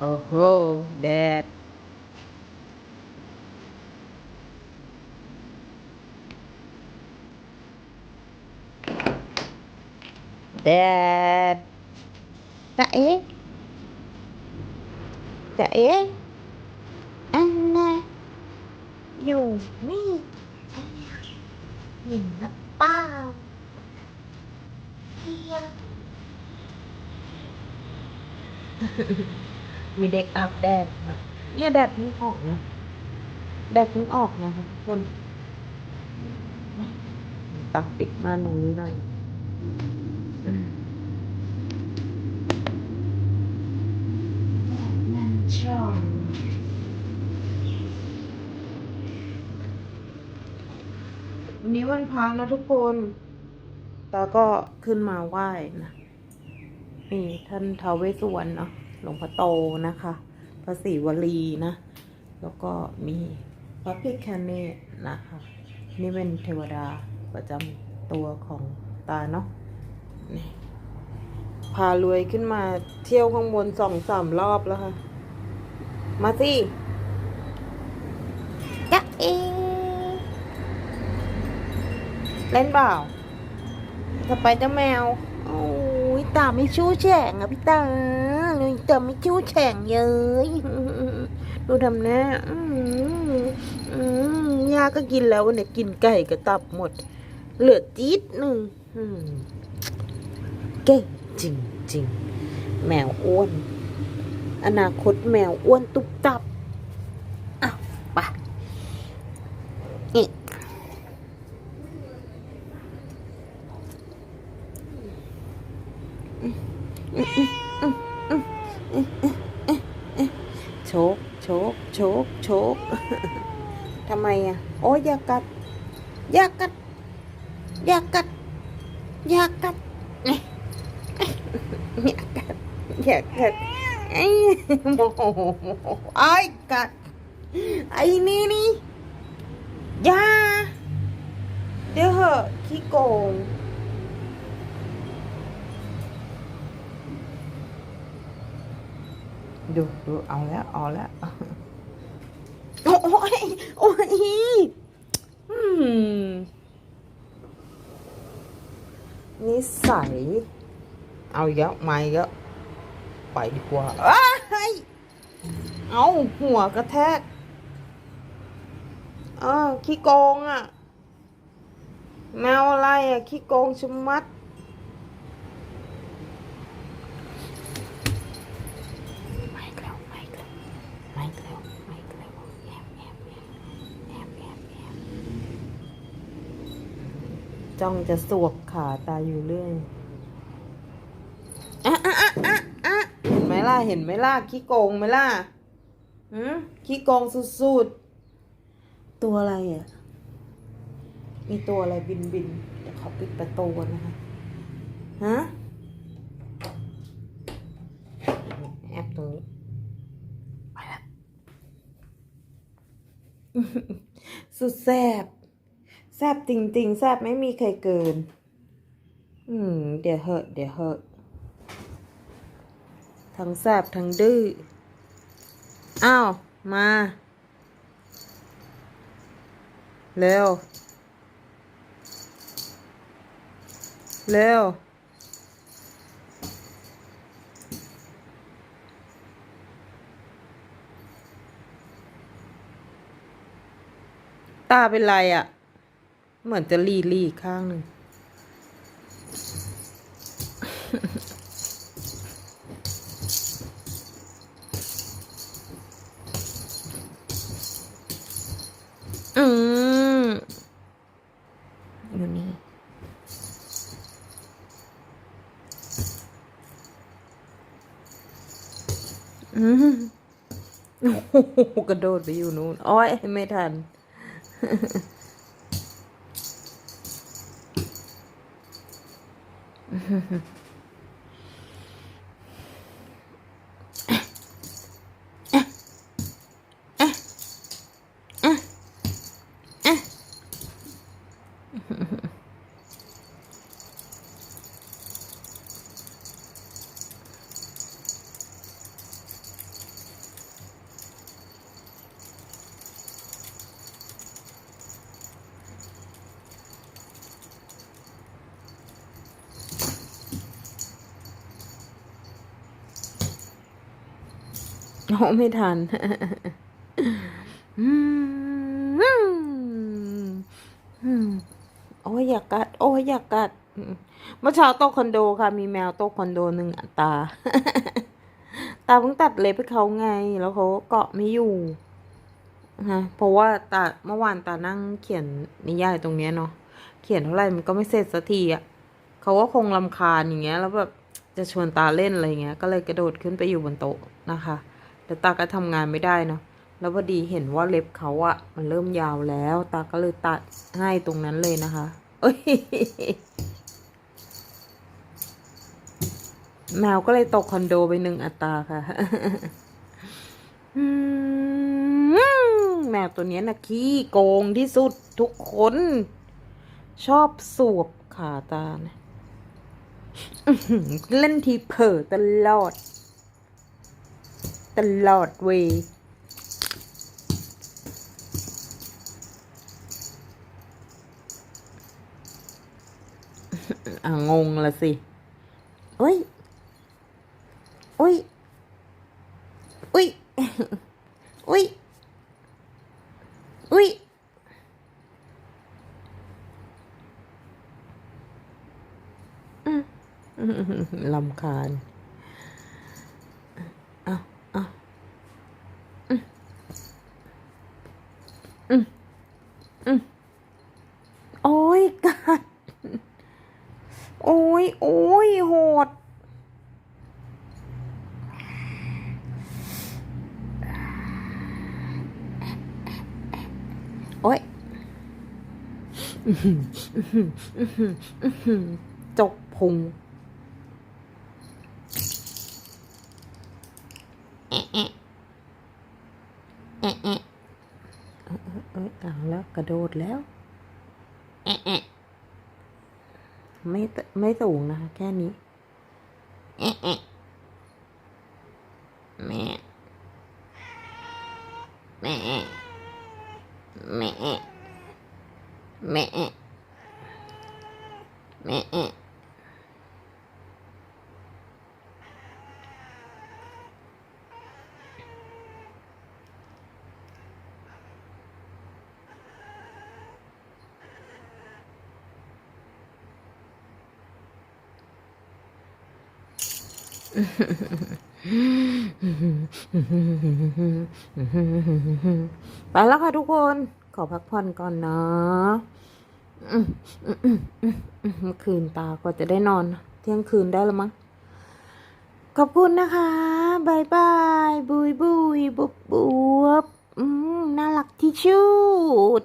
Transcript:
โอ้โหแดดแดดจะเมีเด็กอาบแดดเนี่ยแดดเพิ่งออกนะแดดเพิ่งออกนะคะทุกคนตักปิดม่านตรงนี้หน่อยชอบวันนี้วันพักนะทุกคนตาก็ขึ้นมาไหว้นะนี่ท่านทาวเวสวรรณเนาะ หลวงพ่อโตนะคะ พระศรีวลีนะ แล้วก็มีพระพิคเนตนะคะ นี่เป็นเทวดาประจำตัวของตาเนาะนี่พารวยขึ้นมาเที่ยวข้างบนสองสามรอบแล้วค่ะ มาสิยะเอเล่นเปล่าจะไปเจ้าแมวโอ้ ตาไม่ชู้แฉ่งอะพี่ตาเลยตาไม่ชู้แฉ่งเย้ยดูทำหน้าอืมอืมยาก็กินแล้ววันนี้กินไก่กับตับหมด เหลือจี๊ดหนึ่งเก่งจริงจริงแมวอ้วน อนาคตแมวอ้วนตุบตับอ้าวไปนี่ โชกโชกโชกโชกทำไมอะ โอ้ยอยากัดยากัดอยากัดอยากัดอยากัดอยากัดไอ้โมโหไอ้กัดไอ้นี่นี่ยาเดี๋ยวเหอะขี้โกง ดูดูเอาแล้วเอาแล้วโอ้ยโอ้ยอืมนิสัยเอาเยอะไม่เยอะไปดีกว่าอ้ายเอาหัวกระแทกเออขี้โกงอะแมวอะไรอะขี้โกงชมัด ไม่แล้วไม่แล้วไม่แล้วไม่แล้วแอบแอบแอบแอบแอบแอบ จ้องจะสวบขาตาอยู่เรื่อยอะอะอะอะอะเห็นไหมล่ะ เห็นไหมล่ะ ขี้โกงไหมล่ะหืมขี้โกงสุดๆ ตัวอะไรอะ มีตัวอะไรบินบินเดี๋ยวขอปิดประตูก่อนนะคะฮะแอบตรงนี้ไปล้วสุดแซบ แซบจริง ๆ แซบไม่มีใครเกิน อืม เดี๋ยวเหอะ เดี๋ยวเหอะ ทั้งแซบทั้งดื้อ อ้าว มา เร็ว เร็ว ตาเป็นไรอะ่ะ เหมือนจะรีรีข้างหนึ่งอืมอยู่นี่อืมโอ้โหกระโดดไปอยู่นู้นอ้อย ไม่ทัน 哼 哼 โอ้ไม่ทันอืมอืมโอ้ยอยากกัด โอ้ยอยากกัดอืมเมื่อเช้าโต๊ะคอนโดค่ะ มีแมวโต๊ะคอนโดหนึ่งอัตราตาเพิ่งตัดเล็บให้เขาไง แล้วเขาเกาะไม่อยู่ฮะเพราะว่าตาเมื่อวานตานั่งเขียนนิยายตรงเนี้ยเนาะ เขียนเท่าไหร่มันก็ไม่เสร็จสักทีอะเขาก็คงลำคาญอย่างเงี้ย แล้วแบบจะชวนตาเล่นอะไรเงี้ย ก็เลยกระโดดขึ้นไปอยู่บนโต๊ะนะคะ แต่ตาก็ทำงานไม่ได้เนาะแล้วพอดีเห็นว่าเล็บเขาอะมันเริ่มยาวแล้ว ตาก็เลยตัดให้ตรงนั้นเลยนะคะเอ้ยแมวก็เลยตกคอนโดไปหนึ่งอัตราค่ะแมวตัวนี้นะขี้โกงที่สุดทุกคน ชอบสวบขาตานะเล่นทีเผลอตลอด ตลอดเวงงละสิเอ้ย อุ้ย อุ้ย อุ้ย อุ้ย อืมลำคาญ อาเอาอืมอืมอืมโอ้ยกัดโอ้ยโอ้ยโหดโอ้ยอื้อหืออื้อหืออื้อหืออื้อหือจกพุงแอะแอะแอะแอะเอ้ยเอ้ยเอาแล้วกระโดดแล้วแอะแอะไม่ไม่สูงนะคะ แค่นี้แอะแอะแม่แม่แม่แม่แม่ ไปแล้วค่ะทุกคน ขอพักผ่อนก่อนเนาะคืนตากว่าจะได้นอน เที่ยงคืนได้แล้วมั้ง ขอบคุณนะคะบายบาย บุยบุยบุบบุบน่ารักที่ชุด